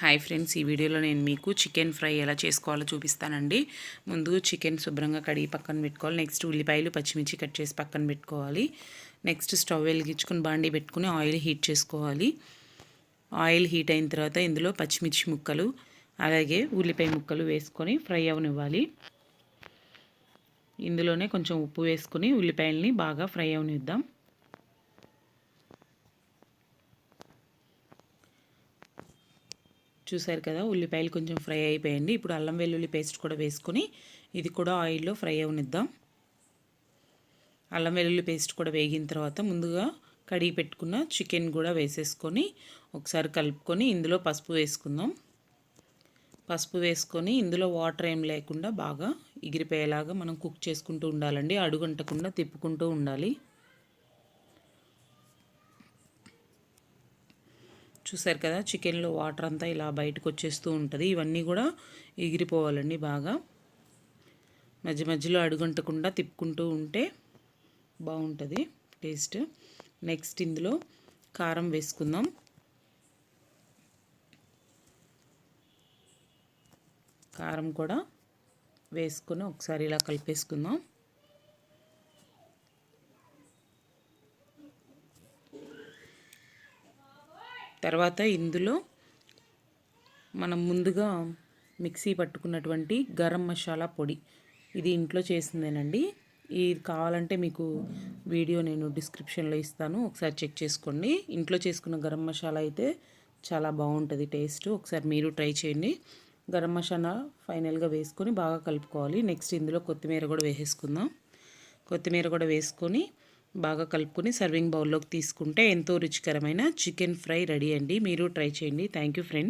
Hi friends ఈ వీడియోలో నేను మీకు చికెన్ ఫ్రై ఎలా చేసుకోవాలో చూపిస్తానండి. ముందు చికెన్ శుభ్రంగా కడిగి పక్కన పెట్టుకోవాలి. నెక్స్ట్ ఉల్లిపాయలు పచ్చిమిర్చి కట్ చేసి పక్కన పెట్టుకోవాలి. నెక్స్ట్ స్టవ్ వెలిగించుకుని బాండీ పెట్టుకుని ఆయిల్ హీట్ చేసుకోవాలి. ఆయిల్ హీట్ అయిన తర్వాత ఇందులో పచ్చిమిర్చి ముక్కలు అలాగే ఉల్లిపాయ ముక్కలు వేసుకొని ఫ్రై అవనివ్వాలి. ఇందులోనే కొంచెం ఉప్పు వేసుకొని ఉల్లిపాయలని బాగా ఫ్రై అవనిద్దాం. చూసారు కదా ఉల్లిపాయలు కొంచెం ఫ్రై అయిపోయండి ఇప్పుడు అల్లం వెల్లుల్లి పేస్ట్ కూడా వేసుకొని ఇది కూడా ఆయిల్లో ఫ్రై అవనిద్దాం. అల్లం వెల్లుల్లి పేస్ట్ కూడా వేగిన తర్వాత ముందుగా కడిగి పెట్టుకున్న చికెన్ కూడా వేసేసుకొని ఒకసారి కలుపుకొని ఇందులో పసుపు వేసుకుందాం. పసుపు వేసుకొని ఇందులో వాటర్ ఏం లేకుండా బాగా ఎగిరిపోయేలాగా మనం కుక్ చేసుకుంటూ ఉండాలండి. అడుగంటకుండా తిప్పుకుంటూ ఉండాలి. చూసారు కదా చికెన్లో వాటర్ అంతా ఇలా బయటకు వచ్చేస్తూ ఉంటుంది. ఇవన్నీ కూడా ఎగిరిపోవాలండి బాగా. మధ్య మధ్యలో అడుగంటకుండా తిప్పుకుంటూ ఉంటే బాగుంటుంది టేస్ట్. నెక్స్ట్ ఇందులో కారం వేసుకుందాం. కారం కూడా వేసుకొని ఒకసారి ఇలా కలిపేసుకుందాం. తర్వాత ఇందులో మనం ముందుగా మిక్సీ పట్టుకున్నటువంటి గరం మసాలా పొడి. ఇది ఇంట్లో చేసిందేనండి. ఇది కావాలంటే మీకు వీడియో నేను డిస్క్రిప్షన్లో ఇస్తాను. ఒకసారి చెక్ చేసుకోండి. ఇంట్లో చేసుకున్న గరం మసాలా అయితే చాలా బాగుంటుంది టేస్ట్. ఒకసారి మీరు ట్రై చేయండి. గరం మసాలా ఫైనల్గా వేసుకొని బాగా కలుపుకోవాలి. నెక్స్ట్ ఇందులో కొత్తిమీర కూడా వేసేసుకుందాం. కొత్తిమీర కూడా వేసుకొని బాగా కలుపుకొని సర్వింగ్ బౌల్లోకి తీసుకుంటే ఎంతో రుచికరమైన చికెన్ ఫ్రై రెడీ అండి. మీరు ట్రై చేయండి. Thank you friend.